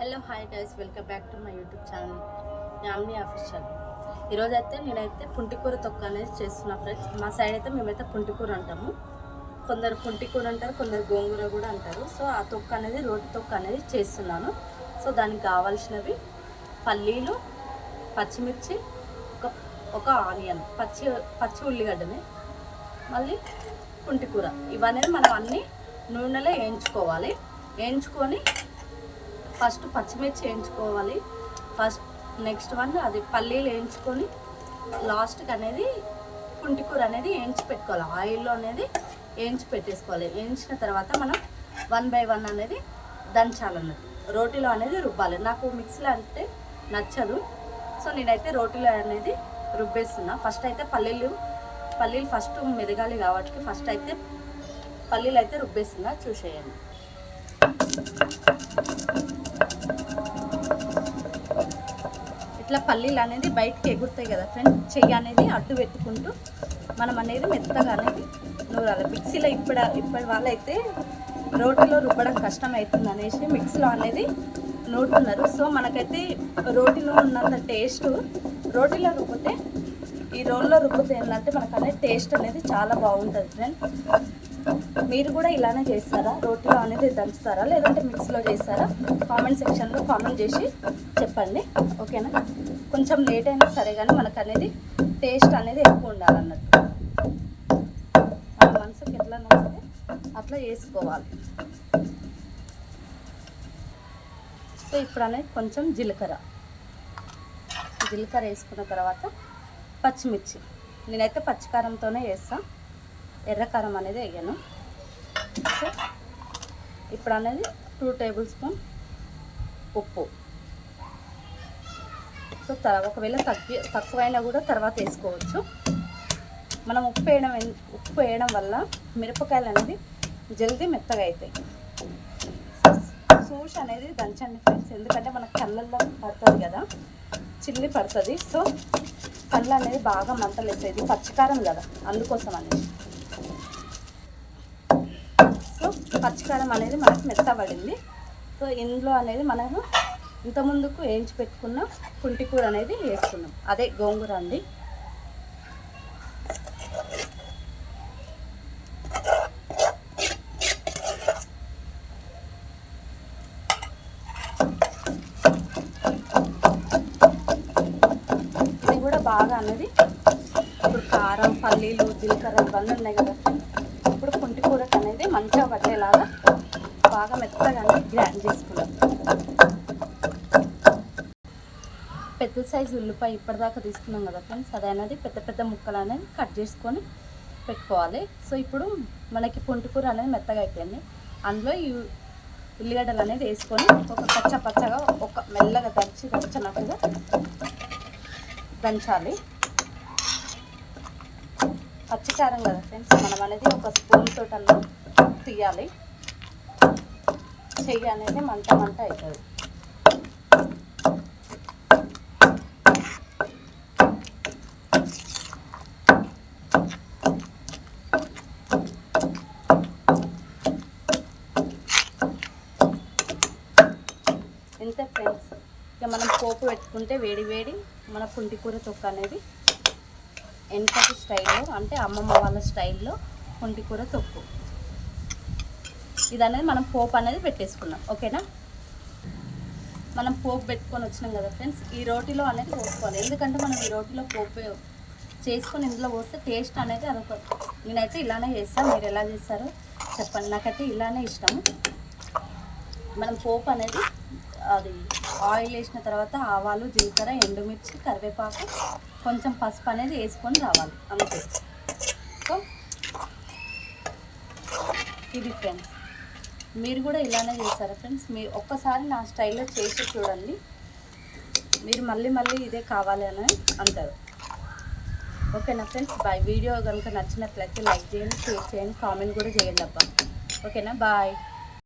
Hello hi guys welcome back to my YouTube channel Yamni official ఈరోజు అయితే నేనైతే పుంటికూర తొక్క అనేది చేస్తున్నా ఫ్రెండ్స్ మా సైడ్ అయితే మేమైతే పుంటికూర అంటాము. కొందరు పుంటికూర అంటారు కొందరు గోంగూర కూడా అంటారు. సో ఆ తొక్క అనేది రోటి తొక్క అనేది చేస్తున్నాను. సో దానికి కావాల్సినవి పల్లీలు పచ్చిమిర్చి ఒక ఒక ఆనియన్ పచ్చి పచ్చి ఉల్లిగడ్డని మళ్ళీ పుంటికూర. ఇవన్నీ మనం అన్నీ నూనెలో వేయించుకోవాలి. వేయించుకొని ఫస్ట్ పచ్చిమిర్చి వేయించుకోవాలి. ఫస్ట్ నెక్స్ట్ వన్ అది పల్లీలు వేయించుకొని లాస్ట్కి అనేది పుంటికూర అనేది వేయించి పెట్టుకోవాలి. ఆయిల్లో అనేది వేయించి పెట్టేసుకోవాలి. వేయించిన తర్వాత మనం వన్ బై వన్ అనేది దంచాలన్నది రోటీలో అనేది రుబ్బాలి. నాకు మిక్సీలో అంటే నచ్చదు. సో నేనైతే రోటీలో అనేది రుబ్బేస్తున్నా. ఫస్ట్ అయితే పల్లీలు పల్లీలు ఫస్ట్ మెదగాలి కాబట్టి ఫస్ట్ అయితే పల్లీలు అయితే రుబ్బేస్తున్నా. చూసేయండి. ఇట్లా పల్లీలు అనేది బయటకి ఎగురుతాయి కదా ఫ్రెండ్స్ చెయ్యి అనేది అడ్డు పెట్టుకుంటూ మనం అనేది మెత్తగా అనేది నూరాలి. మిక్సీలో ఇప్పుడు ఇప్పటి వాళ్ళైతే రోటీలో రుబ్బడం కష్టం అవుతుంది అనేసి మిక్సీలో అనేది నూరుతున్నారు. సో మనకైతే రోటీలో ఉన్నంత టేస్ట్ రోటీలో రుబ్బితే ఈ రోల్లో రుబ్బితే ఏంటంటే మనకు అనేది టేస్ట్ అనేది చాలా బాగుంటుంది ఫ్రెండ్స్ మీరు కూడా ఇలానే చేస్తారా? రోటీలో అనేది దంచుతారా? లేదంటే మిక్స్లో చేస్తారా? కామెంట్ సెక్షన్లో కామెంట్ చేసి చెప్పండి. ఓకేనా? కొంచెం లేట్ అయినా సరే కానీ మనకు అనేది టేస్ట్ అనేది ఎక్కువ ఉండాలన్నట్టు. మన మనసుకి ఎట్లా నచ్చితే అట్లా చేసుకోవాలి. సో ఇప్పుడు అనేది కొంచెం జీలకర్ర. జీలకర్ర వేసుకున్న తర్వాత పచ్చిమిర్చి. నేనైతే పచ్చికారంతోనే వేస్తాను ఎర్రకారం అనేది వేయను. సో ఇప్పుడు అనేది టూ టేబుల్ స్పూన్ ఉప్పు. సో ఒకవేళ తగ్గి తక్కువైనా కూడా తర్వాత వేసుకోవచ్చు. మనం ఉప్పు వేయడం ఉప్పు వేయడం వల్ల మిరపకాయలు అనేది జల్దీ మెత్తగా అవుతాయి సూష్ అనేది దంచండి ఫ్రెండ్స్ ఎందుకంటే మన కళ్ళల్లో పడుతుంది కదా చిల్లి పడుతుంది. సో కళ్ళు అనేది బాగా మంటలు వేసేది పచ్చికారం కదా అందుకోసం అనేది సో పచ్చికారం అనేది మనకు మెత్తబడింది. సో ఇందులో అనేది మనము ఇంత ముందుకు వేయించి పెట్టుకున్న కుంటి కూర అనేది వేసుకున్నాం. అదే గోంగూర అండి. ఇది కూడా బాగా అనేది ఇప్పుడు కారం పల్లీలు జీలకర్ర ఇవన్నీ ఉన్నాయి కదా. కూరకు అనేది మంచిగా పట్టేలాగా బాగా మెత్తగా గ్రైండ్ చేసుకున్నాం పెద్ద సైజు ఉల్లిపాయ ఇప్పటిదాకా తీసుకున్నాం కదా ఫ్రెండ్స్. అది అనేది పెద్ద పెద్ద ముక్కలు అనేది కట్ చేసుకొని పెట్టుకోవాలి. సో ఇప్పుడు మనకి పొంటుకూర అనేది మెత్తగా అయిపోయింది. అందులో ఈ ఉల్లిగడ్డలు అనేది వేసుకొని ఒక పచ్చ పచ్చగా ఒక మెల్లగా దంచి దంచినట్టుగా దంచాలి. పచ్చికారం కదా ఫ్రెండ్స్ మనం అనేది ఒక స్పూన్ తోటన్నా తీయాలి. చెయ్యి అనేది మంట మంట అవుతుంది. ఇంతే ఫ్రెండ్స్ ఇక మనం పోపు పెట్టుకుంటే వేడి వేడి మన పుంటికూర తొక్క అనేది వెనకటి స్టైల్లో అంటే అమ్మమ్మ వాళ్ళ స్టైల్లో పుంటికూర తొక్కు. ఇది అనేది మనం పోపు అనేది పెట్టేసుకున్నాం. ఓకేనా? మనం పోపు పెట్టుకొని వచ్చినాం కదా ఫ్రెండ్స్ ఈ రోటిలో అనేది పోసుకోవాలి. ఎందుకంటే మనం ఈ రోటిలో పోపు చేసుకొని ఇందులో పోస్తే టేస్ట్ అనేది అదొక నేనైతే ఇలానే చేస్తాను మీరు ఎలా చేస్తారో చెప్పండి. నాకైతే ఇలానే ఇష్టము మనం పోపు అనేది అది ఆయిల్ వేసిన తర్వాత ఆవాలు జీలకర్ర ఎండుమిర్చి కరివేపాకు కొంచెం పసుపు అనేది వేసుకొని రావాలి. అంతే. సో ఇది ఫ్రెండ్స్. మీరు కూడా ఇలానే చేస్తారా ఫ్రెండ్స్? మీరు ఒక్కసారి నా స్టైల్లో చేసి చూడండి. మీరు మళ్ళీ మళ్ళీ ఇదే కావాలి అని అంటారు. ఓకేనా ఫ్రెండ్స్? బాయ్ వీడియో కనుక నచ్చినట్లయితే లైక్ చేయండి షేర్ చేయండి కామెంట్ కూడా చేయండి అబ్బా. ఓకేనా? బాయ్.